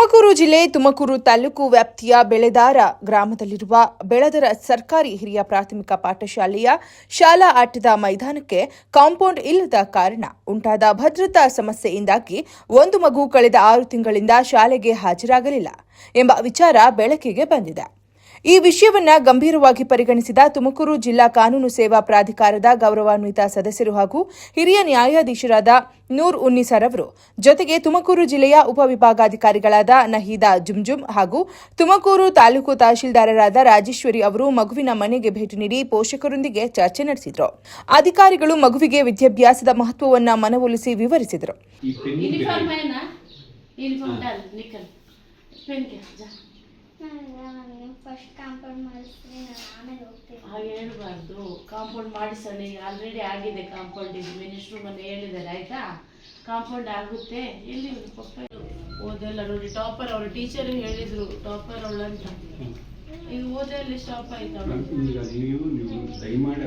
ತುಮಕೂರು ಜಿಲ್ಲೆ, ತುಮಕೂರು ತಾಲೂಕು ವ್ಯಾಪ್ತಿಯ ಬೆಳೆದಾರ ಗ್ರಾಮದಲ್ಲಿರುವ ಬೆಳದರ ಸರ್ಕಾರಿ ಹಿರಿಯ ಪ್ರಾಥಮಿಕ ಪಾಠಶಾಲೆಯ ಶಾಲಾ ಆಟದ ಮೈದಾನಕ್ಕೆ ಕಾಂಪೌಂಡ್ ಇಲ್ಲದ ಕಾರಣ ಉಂಟಾದ ಭದ್ರತಾ ಸಮಸ್ಯೆಯಿಂದಾಗಿ ಒಂದು ಮಗು ಕಳೆದ ಆರು ತಿಂಗಳಿಂದ ಶಾಲೆಗೆ ಹಾಜರಾಗಲಿಲ್ಲ ಎಂಬ ವಿಚಾರ ಬೆಳಕಿಗೆ ಬಂದಿದೆ. ಈ ವಿಷಯವನ್ನ ಗಂಭೀರವಾಗಿ ಪರಿಗಣಿಸಿದ ತುಮಕೂರು ಜಿಲ್ಲಾ ಕಾನೂನು ಸೇವಾ ಪ್ರಾಧಿಕಾರದ ಗೌರವಾನ್ವಿತ ಸದಸ್ಯರು ಹಾಗೂ ಹಿರಿಯ ನ್ಯಾಯಾಧೀಶರಾದ ನೂರ್ ಉನ್ನಿಸರ್ ಅವರು. ಜೊತೆಗೆ ತುಮಕೂರು ಜಿಲ್ಲೆಯ ಉಪವಿಭಾಗಾಧಿಕಾರಿಗಳಾದ ನಹೀದಾ ಜುಮ್ಜುಮ್ ಹಾಗೂ ತುಮಕೂರು ತಾಲೂಕು ತಹಶೀಲ್ದಾರರಾದ ರಾಜೇಶ್ವರಿ ಅವರು ಮಗುವಿನ ಮನೆಗೆ ಭೇಟಿ ನೀಡಿ ಪೋಷಕರೊಂದಿಗೆ ಚರ್ಚೆ ನಡೆಸಿದರು. ಅಧಿಕಾರಿಗಳು ಮಗುವಿಗೆ ವಿದ್ಯಾಭ್ಯಾಸದ ಮಹತ್ವವನ್ನ ಮನವೊಲಿಸಿ ವಿವರಿಸಿದರು. ಫಸ್ಟ್ ಕಾಂಪೌಂಡ್ ಮಾಡಿಸ್ತೀನಿ ನಾನು ಆಮೇಲೆ ಹೋಗ್ತೀನಿ ಹಾಗೆ ಹೇಳಬಾರ್ದು ಕಾಂಪೌಂಡ್ ಮಾಡಿಸೋಣ ಈಗ ಆಲ್ರೆಡಿ ಆಗಿದೆ ಕಾಂಪೌಂಡ್ ಇದು ಮಿನಿಸ್ಟ್ರು ಮೊನ್ನೆ ಹೇಳಿದ್ದಾರೆ ಆಯ್ತಾ ಕಾಂಪೌಂಡ್ ಆಗುತ್ತೆ ಎಲ್ಲಿ ಪಪ್ಪ ಓದೆಲ್ಲ ನೋಡಿ ಟಾಪರ್ ಅವರು ಟೀಚರ್ ಹೇಳಿದ್ರು ಟಾಪರ್ ಅವಳಂತ ಈಗ ಓದಲ್ಲಿ ಸ್ಟಾಪ್ ಆಯ್ತು ಅವಳು ನೀವು ನೀವು ದಯಮಾಡಿ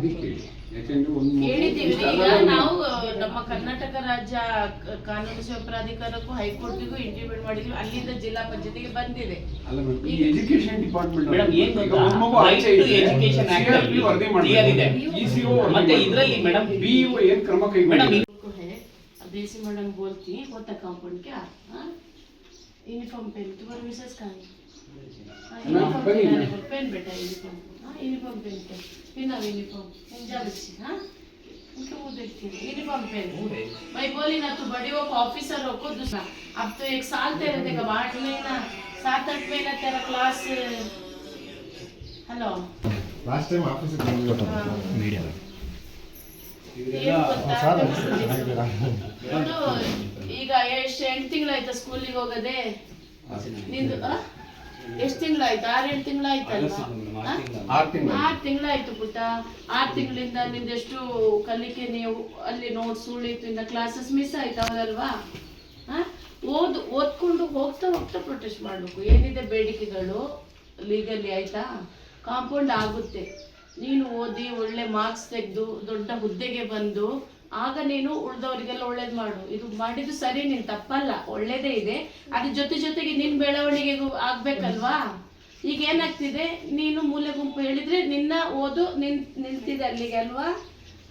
ಅದನ್ನು ವರದಿ ಕೇಳಿ ಯಾಕಂದ್ರೆ ಒಂದು ಮಗು ಹೇಳಿದ್ದೀವಿ ಇಷ್ಟೆಲ್ಲ ಈಗ ಒಂದು- ನಾವು ನಮ್ಮ ಕರ್ನಾಟಕ ರಾಜ್ಯ ಕ- ಕಾನೂನು ಸೇವಾ ಪ್ರಾಧಿಕಾರಕ್ಕೂ ಹೈಕೋರ್ಟಿಗೂ ಇಂಟಿಮೇಟ್ ಮಾಡಿದ್ವಿ ಅಲ್ಲಿಂದ ಜಿಲ್ಲಾ ಪಂಚಾಯತಿಗೆ ಬಂದಿದೆ ಅಲ್ಲ ಮೇಡಮ್ ಈ ಎಜುಕೇಶನ್ ಡಿಪಾರ್ಟ್ಮೆಂಟ್ ಮೇಡಮ್ ಏನ್ ಗೊತ್ತಾ ರೈಟ್ ಟು ಎಜುಕೇಶನ್ ಆಕ್ಟ್ ಅಲ್ಲಿ ವರದಿ ಕ್ಲಿಯರ್ ಇದೆ ಇಸಿಒ ಮತ್ತೆ ಇದ್ರಲ್ಲಿ ಮೇಡಮ್ ಬಿಇಒ ಏನ್ ಕ್ರಮ ಮೇಡಮ್ ಕೈಗೊಂಡಿದೆ को है अब देसी मैडम बोलती है होता कंपाउंड क्या हाँ यूनिफॉर्म पेन तुम्हारा मिसेस कहाँ है हाँ, मैम, यूनिफॉर्म पेन पेन है। आने को पेन बेटा यूनिफॉर्म हाँ यूनिफॉर्म पेन के पिना यूनिफॉर्म जा बच्ची हाँ उनके मुंह देखती है यूनिफॉर्म पेन मैं बोली ना तू बड़ी हो ऑफिसर हो को दूसरा अब तो एक साल तेरे देगा आठ महीना सात आठ महीना तेरा क्लास हेलो ಲಾಸ್ಟ್ ಟೈಮ್ ಆಫೀಸಿಗೆ ಬಂದಿದ್ದು ಏನು ಗೊತ್ತಾ? ನೋಡು, ಈಗ ಎಷ್ಟು ಎಂಟು ತಿಂಗಳಾಯ್ತಾ ಸ್ಕೂಲಿಗೆ ಹೋಗದೆ ನಿಂದು ಎಷ್ಟು ತಿಂಗಳಾಯ್ತು? ಆರೇಳು ತಿಂಗಳಾಯ್ತಲ್ವಾ? ಆರು ತಿಂಗಳು ಆರು ತಿಂಗಳಾಯ್ತು ಪುಟ್ಟ. ಆರು ತಿಂಗಳಿಂದ ನಿಂದೆಷ್ಟು ಕಲಿಕೆ ನೀವು ಅಲ್ಲಿ ನೋಟ್ಸ್ ಉಳಿತು ಇಂದ ಕ್ಲಾಸಸ್ ಮಿಸ್ ಆಯ್ತು ಆ? ಓದ್ ಓದ್ಕೊಂಡು ಹೋಗ್ತಾ ಹೋಗ್ತಾ ಪ್ರೊಟೆಸ್ಟ್ ಮಾಡಬೇಕು. ಏನಿದೆ ಬೇಡಿಕೆಗಳು? ಲೀಗಲಿ ಆಯ್ತಾ? ಕಾಂಪೌಂಡ್ ಆಗುತ್ತೆ. ನೀನು ಓದಿ ಒಳ್ಳೆ ಮಾರ್ಕ್ಸ್ ತೆಗೆದು ದೊಡ್ಡ ಹುದ್ದೆಗೆ ಬಂದು ಆಗ ನೀನು ಉಳಿದವರಿಗೆಲ್ಲ ಒಳ್ಳೇದು ಮಾಡು. ಇದು ಮಾಡಿದ್ದು ಸರಿ ನೀನು ತಪ್ಪಲ್ಲ ಒಳ್ಳೇದೇ ಇದೆ. ಅದ್ರ ಜೊತೆ ಜೊತೆಗೆ ನಿನ್ನ ಬೆಳವಣಿಗೆಗೂ ಆಗ್ಬೇಕಲ್ವಾ? ಈಗ ಏನಾಗ್ತಿದೆ? ನೀನು ಮೂಲೆ ಗುಂಪು ಹೇಳಿದ್ರೆ ನಿನ್ನ ಓದು ನಿನ್ ನಿಂತಿದೆ ಅಲ್ಲಿಗೆ ಅಲ್ವಾ?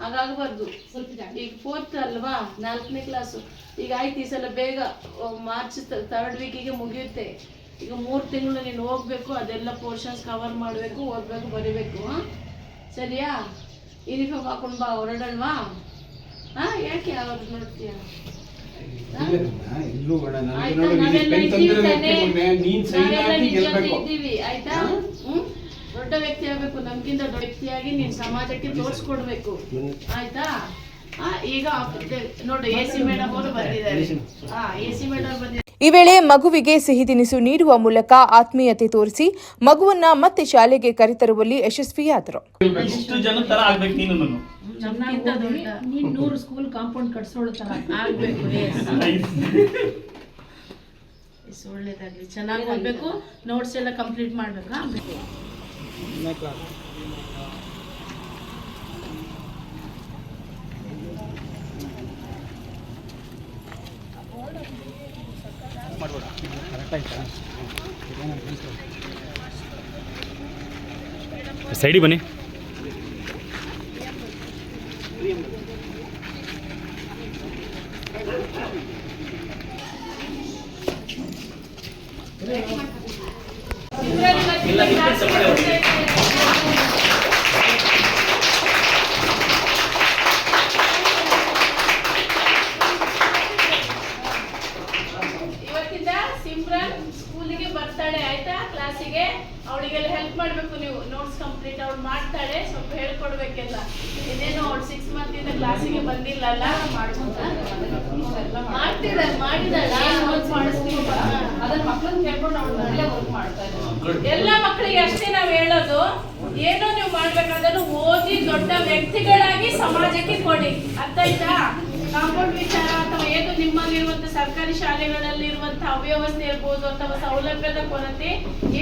ಹಾಗಾಗಬಾರ್ದು. ಈಗ ಫೋರ್ತ್ ಅಲ್ವಾ? ನಾಲ್ಕನೇ ಕ್ಲಾಸು ಈಗ ಆಯ್ತು ಈ ಸಲ ಬೇಗ ಮಾರ್ಚ್ ಥರ್ಡ್ ವೀಕಿಗೆ ಮುಗಿಯುತ್ತೆ. ಈಗ ಮೂರು ತಿಂಗಳು ನೀನು ಹೋಗ್ಬೇಕು ಅದೆಲ್ಲ ಪೋರ್ಷನ್ಸ್ ಕವರ್ ಮಾಡಬೇಕು ಓದಬೇಕು ಬರೀಬೇಕು ಸರಿಯಾ? ಯೂನಿಫಾರ್ಮ್ ಹಾಕೊಂಡು ಬಾ ಹೊರಡಲ್ವಾ? ಹಾಂ ಯಾಕೆ ನೋಡ್ತೀಯ ಇಲ್ಲೂ ಬೇಡ. ನನಗೆ ಆಯ್ತಾ? ನೀನು ನಾವೆಲ್ಲ ಪೆನ್ ಇದ್ದೀವಿ ತಂದಿರೋದಕ್ಕೆ ತಾನೇ? ನೀನ್ ಸೈನ್ ನಾವೆಲ್ಲ ಹಾಕಿ ನಿನ್ ಗೆಲ್ಬೇಕು. ಇದ್ದೀವಿ ಆಯ್ತಾ? ಹ್ಮ್? ದೊಡ್ಡ ವ್ಯಕ್ತಿ ಆಗ್ಬೇಕು ನಮ್ಗಿಂತ ದೊಡ್ಡ ವ್ಯಕ್ತಿಯಾಗಿ ನೀನ್ ಸಮಾಜಕ್ಕೆ ತೋರಿಸ್ಕೊಡ್ಬೇಕು. ಆಯ್ತಾ? ಆ, ಈಗ ನೋಡಿ ನೋಡು ಎ ಸಿ ಮೇಡಮ್ ಅವರು ಬಂದಿದ್ದಾರೆ. ಹಾ ಎ ಸಿ ಮೇಡಮ್ ಬಂದಿದ್ದಾರೆ. ಈ ವೇಳೆ ಮಗುವಿಗೆ ಸಿಹಿ ತಿನಿಸು ನೀಡುವ ಮೂಲಕ ಆತ್ಮೀಯತೆ ತೋರಿಸಿ ಮಗುವನ್ನ ಮತ್ತೆ ಶಾಲೆಗೆ ಕರೆತರುವಲ್ಲಿ ಯಶಸ್ವಿಯಾದರು. ಇಷ್ಟು ಜನ ತರ ಆಗ್ಬೇಕು ನೀನು ನಾನು. ನಮ್ಗಿಂತ ದೊಡ್ಡ. ನೀನ್ ನೂರು ಸ್ಕೂಲ್ ಕಾಂಪೌಂಡ್ ಕಟ್ಸೋಳು ತರ. ಆಗ್ಬೇಕು ಎಸ್ ಒಳ್ಳೇದಾಗ್ಲಿ. ಚೆನ್ನಾಗಿ ಓದ್ಬೇಕು ನೋಟ್ಸ್ ಎಲ್ಲ ಕಂಪ್ಲೀಟ್ ಮಾಡ್ಬೇಕಾ? ಸೈಡಿಗೆ ಬನ್ನಿ ಇಲ್ಲ ನಿಂತ್ಕೊಂಡು ಸಪೋರ್ಟ್ ಅವ್ರಿಗೆ. ಇವತ್ತಿಂದ ಸಿಮ್ರನ್ ಸ್ಕೂಲಿಗೆ ಬರ್ತಾಳೆ ಆಯ್ತಾ ಕ್ಲಾಸಿಗೆ ಅವಳಿಗೆಲ್ಲ ಹೆಲ್ಪ್ ಮಾಡ್ಬೇಕು ನೀವು ನೋಟ್ಸ್ ಕಂಪ್ಲೀಟ್ ಅವಳು ಮಾಡ್ತಾಳೆ ಸ್ವಲ್ಪ ಹೇಳ್ಕೊಡ್ಬೇಕೆಲ್ಲ ಇನ್ನೇನು ಅವಳು ಸಿಕ್ಸ್ ಮಂತ್ ಇಂದ ಕ್ಲಾಸಿಗೆ ಬಂದಿಲ್ಲಲ್ಲ ಮಾಡ್ತಿದ್ದಾಳೆ ಮಾಡಿದಾಳೆ ನೋಟ್ಸ್ ಮಾಡಿಸ್ತೀವಿ ಕೇಳ್ಕೊಂಡು ಒಳ್ಳೆ ವರ್ಕ್ ಮಾಡ್ತಾ ಎಲ್ಲ ಮಕ್ಕಳಿಗೆ ಅಷ್ಟೇ ನಾವು ಹೇಳೋದು ಏನೋ ನೀವು ಮಾಡ್ಬೇಕಾದ್ರೂ ಓದಿ ದೊಡ್ಡ ವ್ಯಕ್ತಿಗಳಾಗಿ ಸಮಾಜಕ್ಕೆ ಕೊಡಿ. ಅರ್ಥ ಆಯ್ತಾ ಕಾಂಪೌಂಡ್ ವಿಚಾರ ಅಥವಾ ಏನು ನಿಮ್ಮಲ್ಲಿರುವಂತ ಸರ್ಕಾರಿ ಶಾಲೆಗಳಲ್ಲಿ ಇರುವಂತ ಅವ್ಯವಸ್ಥೆ ಇರ್ಬೋದು ಅಥವಾ ಸೌಲಭ್ಯದ ಕೊರತೆ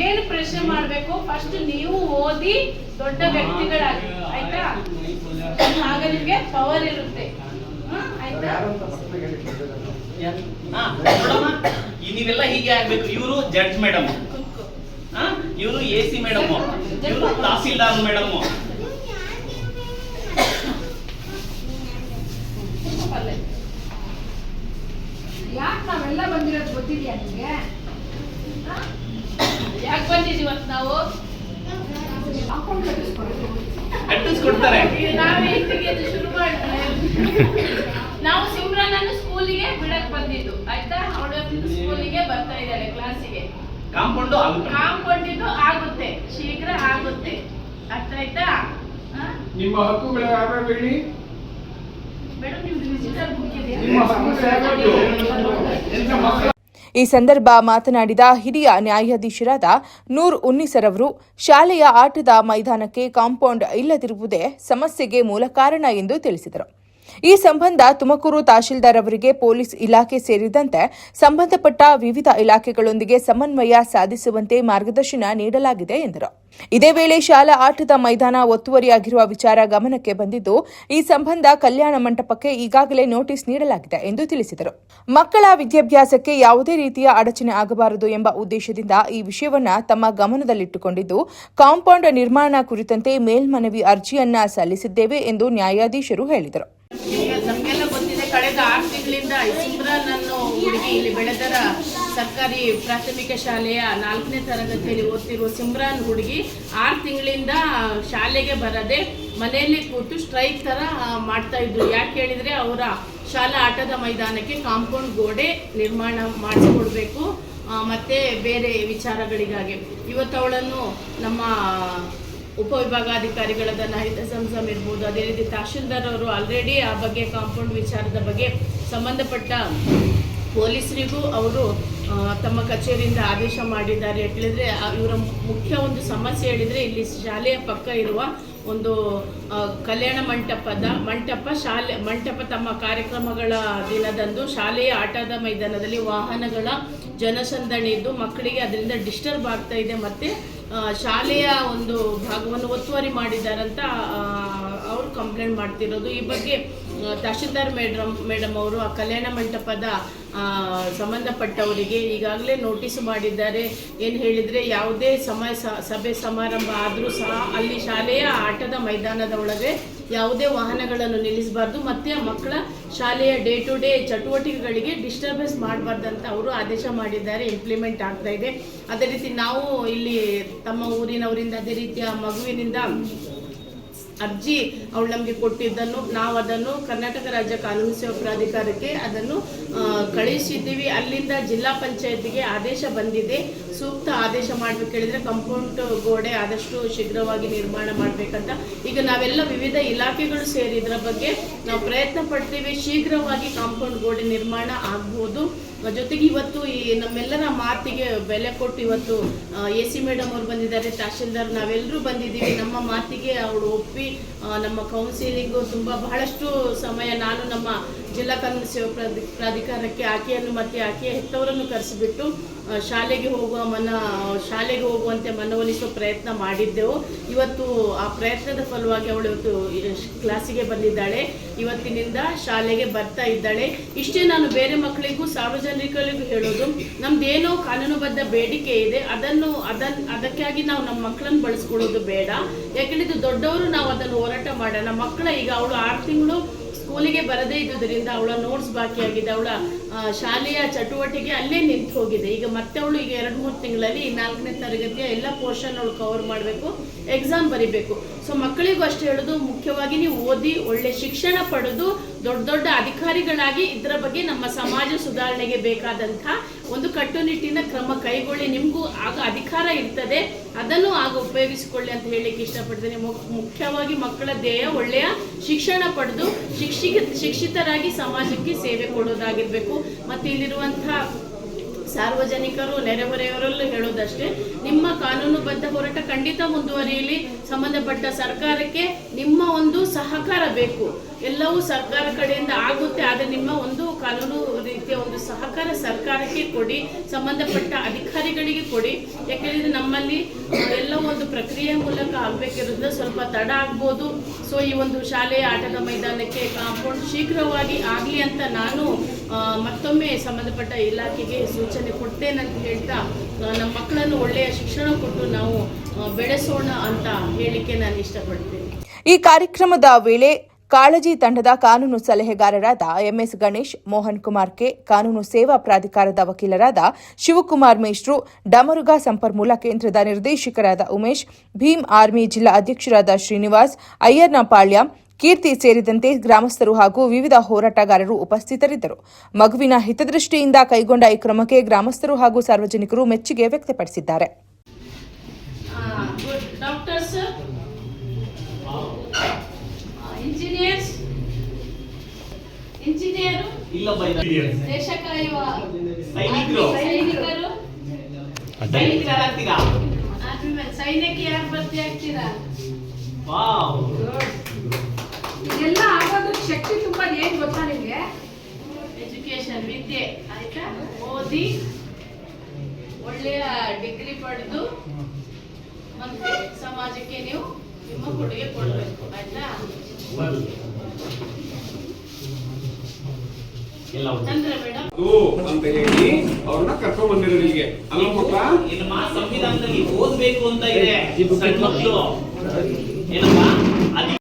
ಏನು ಪ್ರಶ್ನೆ ಮಾಡ್ಬೇಕು? ಫಸ್ಟ್ ನೀವು ಓದಿ ದೊಡ್ಡ ವ್ಯಕ್ತಿಗಳಾಗಿ. ಆಯ್ತಾ? ಆಗ ನಿಮ್ಗೆ ಪವರ್ ಇರುತ್ತೆ. ಹ? ಆಯ್ತಾ ಹಾ, ನೋಡಮ್ಮ, ಈ ನೀವೆಲ್ಲ ಹೀಗೆ ಆಗ್ಬೇಕು. ಇವರು ಜಡ್ಜ್ ಮೇಡಮ್ ಇವರು ಎ ಸಿ ಮೇಡಮ್ ಇವರು ತಹಸೀಲ್ದಾರ್ ಮೇಡಮ್ ಯಾಕೆ ನಾವೆಲ್ಲ ಬಂದಿರೋದು ಗೊತ್ತಿದ್ಯಾ ನಿಮಗೆ? ಯಾಕೆ ಬಂದಿದ್ದೀವತ್ತು ನಾವು? ಕಟ್ಟಿಸ್ಕೊಡ್ತಾರೆ ಈಗ ನಾವೇ ಸಿಮ್ರನ್ ಸ್ಕೂಲಿಗೆ ಬಿಡಕ್ ಬಂದಿದ್ದು. ಆಯ್ತಾ? ಅವಳು ಸ್ಕೂಲಿಗೆ ಬರ್ತಾ ಇದ್ದಾಳೆ ಕ್ಲಾಸಿಗೆ ಕಾಂಪೌಂಡ್ ಆಗುತ್ತೆ. ಕಾಂಪೌಂಡಿದ್ದು ಆಗುತ್ತೆ. ಶೀಘ್ರ ಆಗುತ್ತೆ. ಅರ್ಥ ಆಯ್ತಾ? ನಿಮ್ಮ ಹಕ್ಕುಗಳ ಹೇಳಿ ಮೇಡಮ್ ನಿಮ್ದು ವಿಸಿಟರ್ ಬುಕ್ ಇದೆಯಾ? ನಿಮ್ಮ ಮಕ್ಕಳ ಈ ಸಂದರ್ಭ ಮಾತನಾಡಿದ ಹಿರಿಯ ನ್ಯಾಯಾಧೀಶರಾದ ನೂರ್ ಉನ್ನಿಸರವರು, ಶಾಲೆಯ ಆಟದ ಮೈದಾನಕ್ಕೆ ಕಾಂಪೌಂಡ್ ಇಲ್ಲದಿರುವುದೇ ಸಮಸ್ಯೆಗೆ ಮೂಲ ಕಾರಣ ಎಂದು ತಿಳಿಸಿದರು. ಈ ಸಂಬಂಧ ತುಮಕೂರು ತಹಶೀಲ್ದಾರ್ ಅವರಿಗೆ ಪೊಲೀಸ್ ಇಲಾಖೆ ಸೇರಿದಂತೆ ಸಂಬಂಧಪಟ್ಟ ವಿವಿಧ ಇಲಾಖೆಗಳೊಂದಿಗೆ ಸಮನ್ವಯ ಸಾಧಿಸುವಂತೆ ಮಾರ್ಗದರ್ಶನ ನೀಡಲಾಗಿದೆ ಎಂದರು. ಇದೇ ವೇಳೆ ಶಾಲಾ ಆಟದ ಮೈದಾನ ಒತ್ತುವರಿಯಾಗಿರುವ ವಿಚಾರ ಗಮನಕ್ಕೆ ಬಂದಿದ್ದು, ಈ ಸಂಬಂಧ ಕಲ್ಯಾಣ ಮಂಟಪಕ್ಕೆ ಈಗಾಗಲೇ ನೋಟಿಸ್ ನೀಡಲಾಗಿದೆ ಎಂದು ತಿಳಿಸಿದರು. ಮಕ್ಕಳ ವಿದ್ಯಾಭ್ಯಾಸಕ್ಕೆ ಯಾವುದೇ ರೀತಿಯ ಅಡಚಣೆ ಆಗಬಾರದು ಎಂಬ ಉದ್ದೇಶದಿಂದ ಈ ವಿಷಯವನ್ನು ತಮ್ಮ ಗಮನದಲ್ಲಿಟ್ಟುಕೊಂಡಿದ್ದು, ಕಾಂಪೌಂಡ್ ನಿರ್ಮಾಣ ಕುರಿತಂತೆ ಮೇಲ್ಮನವಿ ಅರ್ಜಿಯನ್ನ ಸಲ್ಲಿಸಿದ್ದೇವೆ ಎಂದು ನ್ಯಾಯಾಧೀಶರು ಹೇಳಿದರು. ಕಳೆದ ಆರು ತಿಂಗಳಿಂದ ಸಿಮ್ರಾನ್ ಅನ್ನೋ ಹುಡುಗಿ ಇಲ್ಲಿ ಬೆಳೆದರ ಸರ್ಕಾರಿ ಪ್ರಾಥಮಿಕ ಶಾಲೆಯ ನಾಲ್ಕನೇ ತರಗತಿಯಲ್ಲಿ ಓದ್ತಿರುವ ಸಿಮ್ರಾನ್ ಹುಡುಗಿ ಆರು ತಿಂಗಳಿಂದ ಶಾಲೆಗೆ ಬರದೆ ಮನೆಯಲ್ಲೇ ಕೂತು ಸ್ಟ್ರೈಕ್ ಆ, ಮಾಡ್ತಾ ಇದ್ರು. ಯಾಕೆ ಹೇಳಿದ್ರೆ ಅವರ ಶಾಲಾ ಆಟದ ಮೈದಾನಕ್ಕೆ ಕಾಂಪೌಂಡ್ ಗೋಡೆ ನಿರ್ಮಾಣ ಮಾಡಿಕೊಡ್ಬೇಕು ಮತ್ತೆ ಬೇರೆ ವಿಚಾರಗಳಿಗಾಗಿ. ಇವತ್ತು ಅವಳನ್ನು ನಮ್ಮ ಉಪವಿಭಾಗಾಧಿಕಾರಿಗಳಾದ ನಾಹಿದ ಸಂಸಮ್ ಇರ್ಬೋದು. ಅದೇ ರೀತಿ ತಹಶೀಲ್ದಾರ್ ಅವರು ಆಲ್ರೆಡಿ ಆ ಬಗ್ಗೆ ಕಾಂಪೌಂಡ್ ವಿಚಾರದ ಬಗ್ಗೆ ಸಂಬಂಧಪಟ್ಟ ಪೊಲೀಸರಿಗೂ ಅವರು ತಮ್ಮ ಕಚೇರಿಯಿಂದ ಆದೇಶ ಮಾಡಿದ್ದಾರೆ. ಹೇಳಿದ್ರೆ ಇವರ ಮುಖ್ಯ ಒಂದು ಸಮಸ್ಯೆ ಹೇಳಿದರೆ ಇಲ್ಲಿ ಶಾಲೆಯ ಪಕ್ಕ ಇರುವ ಒಂದು ಕಲ್ಯಾಣ ಮಂಟಪದ, ಮಂಟಪ ಶಾಲೆ, ಮಂಟಪ ತಮ್ಮ ಕಾರ್ಯಕ್ರಮಗಳ ದಿನದಂದು ಶಾಲೆಯ ಆಟದ ಮೈದಾನದಲ್ಲಿ ವಾಹನಗಳ ಜನಸಂದಣಿ ಇದ್ದು ಮಕ್ಕಳಿಗೆ ಅದರಿಂದ ಡಿಸ್ಟರ್ಬ್ ಆಗ್ತಾ ಇದೆ. ಮತ್ತು ಶಾಲೆಯ ಒಂದು ಭಾಗವನ್ನು ಒತ್ತುವರಿ ಮಾಡಿದ್ದಾರಂತ ಅವರು ಕಂಪ್ಲೇಂಟ್ ಮಾಡ್ತಿರೋದು. ಈ ಬಗ್ಗೆ ತಹಶೀಲ್ದಾರ್ ಮೇಡಮ್ ಮೇಡಮ್ ಅವರು ಆ ಕಲ್ಯಾಣ ಮಂಟಪದ ಸಂಬಂಧಪಟ್ಟವರಿಗೆ ಈಗಾಗಲೇ ನೋಟಿಸ್ ಮಾಡಿದ್ದಾರೆ. ಏನು ಹೇಳಿದರೆ ಯಾವುದೇ ಸಮಯ ಸ- ಸಭೆ ಸಮಾರಂಭ ಆದರೂ ಸಹ ಅಲ್ಲಿ ಶಾಲೆಯ ಆಟದ ಮೈದಾನದ ಒಳಗೆ ಯಾವುದೇ ವಾಹನಗಳನ್ನು ನಿಲ್ಲಿಸಬಾರ್ದು. ಮತ್ತು ಮಕ್ಕಳ ಶಾಲೆಯ ಡೇ ಟು ಡೇ ಚಟುವಟಿಕೆಗಳಿಗೆ ಡಿಸ್ಟರ್ಬೆನ್ಸ್ ಮಾಡಬಾರ್ದಂತ ಅವರು ಆದೇಶ ಮಾಡಿದ್ದಾರೆ ಇಂಪ್ಲಿಮೆಂಟ್ ಆಗ್ತಾ ಇದೆ. ಅದೇ ರೀತಿ ನಾವು ಇಲ್ಲಿ ತಮ್ಮ ಊರಿನವರಿಂದ, ಅದೇ ರೀತಿಯ ಮಗುವಿನಿಂದ ಅರ್ಜಿ ಅವಳು ನಮಗೆ ಕೊಟ್ಟಿದ್ದನ್ನು ನಾವು ಅದನ್ನು ಕರ್ನಾಟಕ ರಾಜ್ಯ ಕಾನೂನು ಸೇವಾ ಪ್ರಾಧಿಕಾರಕ್ಕೆ ಅದನ್ನು ಕಳಿಸಿದ್ದೀವಿ. ಅಲ್ಲಿಂದ ಜಿಲ್ಲಾ ಪಂಚಾಯತಿಗೆ ಆದೇಶ ಬಂದಿದೆ. ಸೂಕ್ತ ಆದೇಶ ಮಾಡಬೇಕು ಹೇಳಿದ್ರೆ ಕಂಪೌಂಡ್ ಗೋಡೆ ಆದಷ್ಟು ಶೀಘ್ರವಾಗಿ ನಿರ್ಮಾಣ ಮಾಡಬೇಕಂತ. ಈಗ ನಾವೆಲ್ಲ ವಿವಿಧ ಇಲಾಖೆಗಳು ಸೇರಿ ಇದರ ಬಗ್ಗೆ ನಾವು ಪ್ರಯತ್ನ ಪಡ್ತೀವಿ. ಶೀಘ್ರವಾಗಿ ಕಾಂಪೌಂಡ್ ಗೋಡೆ ನಿರ್ಮಾಣ ಆಗ್ಬೋದು. ಜೊತೆಗೆ ಇವತ್ತು ಈ ನಮ್ಮೆಲ್ಲರ ಮಾತಿಗೆ ಬೆಲೆ ಕೊಟ್ಟು ಇವತ್ತು ಎ ಸಿ ಮೇಡಮ್ ಅವ್ರು ಬಂದಿದ್ದಾರೆ, ತಹಶೀಲ್ದಾರ್ ನಾವೆಲ್ಲರೂ ಬಂದಿದ್ದೀವಿ. ನಮ್ಮ ಮಾತಿಗೆ ಅವಳು ಒಪ್ಪಿ ನಮ್ಮ ಕೌನ್ಸಿಲಿಂಗು ತುಂಬ ಬಹಳಷ್ಟು ಸಮಯ ನಾನು ನಮ್ಮ ಜಿಲ್ಲಾ ಕಾನೂನು ಸೇವಾ ಪ್ರಾಧಿ ಪ್ರಾಧಿಕಾರಕ್ಕೆ ಆಕೆಯನ್ನು ಮತ್ತೆ ಆಕೆಯ ಹೆತ್ತವರನ್ನು ಕರೆಸಿಬಿಟ್ಟು ಶಾಲೆಗೆ ಹೋಗುವ ಮನ, ಶಾಲೆಗೆ ಹೋಗುವಂತೆ ಮನವೊಲಿಸುವ ಪ್ರಯತ್ನ ಮಾಡಿದ್ದೆವು. ಇವತ್ತು ಆ ಪ್ರಯತ್ನದ ಫಲವಾಗಿ ಅವಳು ಇವತ್ತು ಕ್ಲಾಸಿಗೆ ಬಂದಿದ್ದಾಳೆ. ಇವತ್ತಿನಿಂದ ಶಾಲೆಗೆ ಬರ್ತಾ ಇದ್ದಾಳೆ. ಇಷ್ಟೇ ನಾನು ಬೇರೆ ಮಕ್ಕಳಿಗೂ, ಸಾರ್ವಜನಿಕರಿಗೂ ಹೇಳೋದು, ನಮ್ದೇನೋ ಕಾನೂನುಬದ್ಧ ಬೇಡಿಕೆ ಇದೆ. ಅದನ್ನು, ಅದನ್, ಅದಕ್ಕಾಗಿ ನಾವು ನಮ್ಮ ಮಕ್ಕಳನ್ನು ಬಳಸ್ಕೊಳ್ಳೋದು ಬೇಡ. ಯಾಕಂದ್ರೆ ದೊಡ್ಡವರು ನಾವು ಅದನ್ನು ಹೋರಾಟ ಮಾಡೋಣ. ಮಕ್ಕಳ, ಈಗ ಅವಳು ಆರು ತಿಂಗಳು ಸ್ಕೂಲಿಗೆ ಬರದೇ ಇದ್ದುದರಿಂದ ಅವಳ ನೋಟ್ಸ್ ಬಾಕಿ ಆಗಿದೆ. ಅವಳ ಶಾಲೆಯ ಚಟುವಟಿಕೆ ಅಲ್ಲೇ ನಿಂತು ಹೋಗಿದೆ. ಈಗ ಮತ್ತೆ ಅವಳು ಈಗ ಎರಡು ಮೂರು ತಿಂಗಳಲ್ಲಿ ನಾಲ್ಕನೇ ತರಗತಿಯ ಎಲ್ಲ ಪೋರ್ಷನ್ ಅವಳು ಕವರ್ ಮಾಡಬೇಕು ಎಕ್ಸಾಮ್ ಬರಿಬೇಕು. ಸೊ ಮಕ್ಕಳಿಗೂ ಅಷ್ಟೇ ಹೇಳೋದು, ಮುಖ್ಯವಾಗಿ ನೀವು ಓದಿ ಒಳ್ಳೆ ಶಿಕ್ಷಣ ಪಡೆದು ದೊಡ್ಡ ದೊಡ್ಡ ಅಧಿಕಾರಿಗಳಾಗಿ ಇದರ ಬಗ್ಗೆ ನಮ್ಮ ಸಮಾಜ ಸುಧಾರಣೆಗೆ ಬೇಕಾದಂಥ ಒಂದು ಕಟ್ಟುನಿಟ್ಟಿನ ಕ್ರಮ ಕೈಗೊಳ್ಳಿ. ನಿಮಗೂ ಆಗ ಅಧಿಕಾರ ಇರ್ತದೆ. ಅದನ್ನು ಆಗ ಉಪಯೋಗಿಸಿಕೊಳ್ಳಿ ಅಂತ ಹೇಳಿಕ್ಕೆ ಇಷ್ಟಪಡ್ತೇನೆ. ಮುಖ್ಯವಾಗಿ ಮಕ್ಕಳ ದೇಹ ಒಳ್ಳೆಯ ಶಿಕ್ಷಣ ಪಡೆದು ಶಿಕ್ಷಿಕ, ಶಿಕ್ಷಿತರಾಗಿ ಸಮಾಜಕ್ಕೆ ಸೇವೆ ಕೊಡೋದಾಗಿರ್ಬೇಕು. ಮತ್ತು ಇಲ್ಲಿರುವಂತಹ ಸಾರ್ವಜನಿಕರು, ನೆರೆಹೊರೆಯವರಲ್ಲೂ ಹೇಳೋದಷ್ಟೇ, ನಿಮ್ಮ ಕಾನೂನುಬದ್ಧ ಹೋರಾಟ ಖಂಡಿತ ಮುಂದುವರಿಯಲಿ. ಸಂಬಂಧಪಟ್ಟ ಸರ್ಕಾರಕ್ಕೆ ನಿಮ್ಮ ಒಂದು ಸಹಕಾರ ಬೇಕು. ಎಲ್ಲವೂ ಸರ್ಕಾರ ಕಡೆಯಿಂದ ಆಗುತ್ತೆ, ಆದರೆ ನಿಮ್ಮ ಒಂದು ಕಾನೂನು ರೀತಿಯ ಒಂದು ಸಹಕಾರ ಸರ್ಕಾರಕ್ಕೆ ಕೊಡಿ, ಸಂಬಂಧಪಟ್ಟ ಅಧಿಕಾರಿಗಳಿಗೆ ಕೊಡಿ. ಯಾಕೆಂದರೆ ನಮ್ಮಲ್ಲಿ ಎಲ್ಲ ಒಂದು ಪ್ರಕ್ರಿಯೆ ಮೂಲಕ ಆಗಬೇಕಿರೋದ್ರಿಂದ ಸ್ವಲ್ಪ ತಡ ಆಗ್ಬೋದು. ಸೊ ಈ ಒಂದು ಶಾಲೆಯ ಆಟದ ಮೈದಾನಕ್ಕೆ ಕಾಂಪೌಂಡ್ ಶೀಘ್ರವಾಗಿ ಆಗಲಿ ಅಂತ ನಾನು ಮತ್ತೊಮ್ಮೆ ಸಂಬಂಧಪಟ್ಟ ಇಲಾಖೆಗೆ ಸೂಚನೆ ಕೊಡ್ತೇನಂತ ಹೇಳ್ತಾ ನಮ್ಮ ಮಕ್ಕಳನ್ನು ಒಳ್ಳೆಯ ಶಿಕ್ಷಣ ಕೊಟ್ಟು ನಾವು ಬೆಳೆಸೋಣ ಅಂತ ಹೇಳಿಕೆ ನಾನು ಇಷ್ಟಪಡ್ತೇನೆ. ಈ ಕಾರ್ಯಕ್ರಮದ ವೇಳೆ ಕಾಳಜಿ ತಂಡದ ಕಾನೂನು ಸಲಹೆಗಾರರಾದ ಎಂಎಸ್ ಗಣೇಶ್, ಮೋಹನ್ ಕುಮಾರ್ ಕೆ, ಕಾನೂನು ಸೇವಾ ಪ್ರಾಧಿಕಾರದ ವಕೀಲರಾದ ಶಿವಕುಮಾರ್ ಮೇಷ್ಟ್ರು, ಡಮರುಗ ಸಂಪನ್ಮೂಲ ಕೇಂದ್ರದ ನಿರ್ದೇಶಕರಾದ ಉಮೇಶ್, ಭೀಮ್ ಆರ್ಮಿ ಜಿಲ್ಲಾ ಅಧ್ಯಕ್ಷರಾದ ಶ್ರೀನಿವಾಸ್ ಅಯ್ಯರ್ನಪಾಳ್ಯ ಕೀರ್ತಿ ಸೇರಿದಂತೆ ಗ್ರಾಮಸ್ಥರು ಹಾಗೂ ವಿವಿಧ ಹೋರಾಟಗಾರರು ಉಪಸ್ಥಿತರಿದ್ದರು. ಮಗುವಿನ ಹಿತದೃಷ್ಟಿಯಿಂದ ಕೈಗೊಂಡ ಈ ಕ್ರಮಕ್ಕೆ ಗ್ರಾಮಸ್ಥರು ಹಾಗೂ ಸಾರ್ವಜನಿಕರು ಮೆಚ್ಚುಗೆ ವ್ಯಕ್ತಪಡಿಸಿದ್ದಾರೆ. ಇಂಜಿನಿಯರ್ಸ್? ಇಂಜಿನಿಯರು? ದೇಶ ಕಾಯುವ ಸೈನಿಕರು. ಸೈನಿಕರು. ಸೈನ್ಯಕ್ಕೆ ಯಾರು ಭರ್ತಿ ಆಗ್ತೀರಾ? ಇದೆಲ್ಲ ಆಗೋದು ಶಕ್ತಿ ತುಂಬಾ ಏನ್ ಗೊತ್ತಾ ನಿಮ್ಗೆ? ಎಜುಕೇಶನ್ ವಿದ್ಯೆ ಆಯ್ತಾ? ಓದಿ ಒಳ್ಳೆಯ ಡಿಗ್ರಿ ಪಡೆದು ಮತ್ತೆ ಸಮಾಜಕ್ಕೆ ನೀವು ನಿಮ್ಮ ಕೊಡುಗೆ ಕೊಡಬೇಕು ಆಯ್ತಾ? ಅಂತ ಹೇಳಿ ಅವ್ರನ್ನ ಕರ್ಕೊಂಡ್ ಬಂದಿರೋ ಇಲ್ಲಿಗೆ ಅಲ್ಲ ಏನಮ್ಮ ಸಂವಿಧಾನದಲ್ಲಿ ಓದ್ಬೇಕು ಅಂತ ಇದೆ ಸಣ್ಣ ಮಕ್ಕಳು ಏನಮ್ಮ